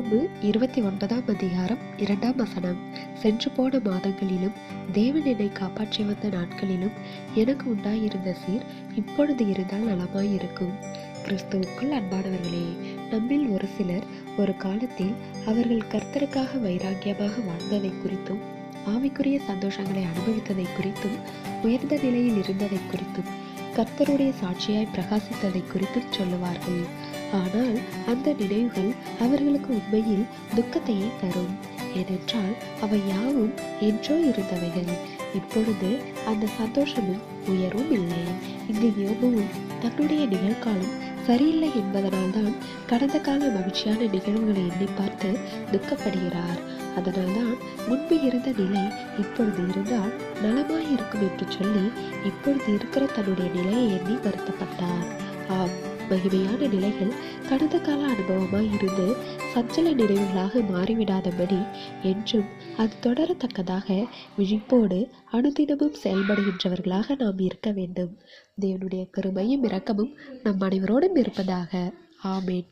யோபு இருபத்தி ஒன்பதாம் அதிகாரம் இரண்டாம் வசனம். சென்று போன மாதங்களிலும் தேவன் என்னை காப்பாற்றி வந்த நாட்களிலும் எனக்கு உண்டாயிருந்த சீர் இப்பொழுது இருந்தால் நலமாயிருக்கும். கிறிஸ்துவுக்குள் அன்பானவர்களே நம்மில் ஒரு சிலர் ஒரு காலத்தில் அவர்கள் கர்த்தருக்காக வைராக்கியமாக வாழ்ந்ததை குறித்தும் ஆவிக்குரிய சந்தோஷங்களை அனுபவித்ததை குறித்தும் உயர்ந்த நிலையில் இருந்ததை குறித்தும் கர்த்தருடைய சாட்சியாய் பிரகாசித்ததை குறித்தும் சொல்லுவார்கள். ஆனால் அந்த நினைவுகள் அவர்களுக்கு உண்மையில் துக்கத்தையே தரும். ஏனென்றால் அவை யாவும் என்றோ இருந்தவைகள். இப்பொழுது அந்த சந்தோஷமும் உயரும் இல்லை. இந்த யோகமும் தன்னுடைய நிகழ்காலம் சரியில்லை என்பதனால்தான் கடந்த கால மகிழ்ச்சியான நிகழ்வுகளை எண்ணி பார்த்து துக்கப்படுகிறார். அதனால்தான் முன்பு இருந்த நிலை இப்பொழுது இருந்தால் நலமாய் இருக்கும் என்று சொல்லி இப்பொழுது இருக்கிற தன்னுடைய நிலையை எண்ணி வருத்தப்பட்டார். மகிமையான நிலைகள் கடந்த கால அனுபவமாய் இருந்து சஞ்சல நினைவுகளாக மாறிவிடாதபடி என்றும் அது தொடரத்தக்கதாக விழிப்போடு அனுதினமும் செயல்படுகின்றவர்களாக நாம் இருக்க வேண்டும். தேவனுடைய கருமையும் இரக்கமும் நம் அனைவரோடும் இருப்பதாக. ஆமேன்.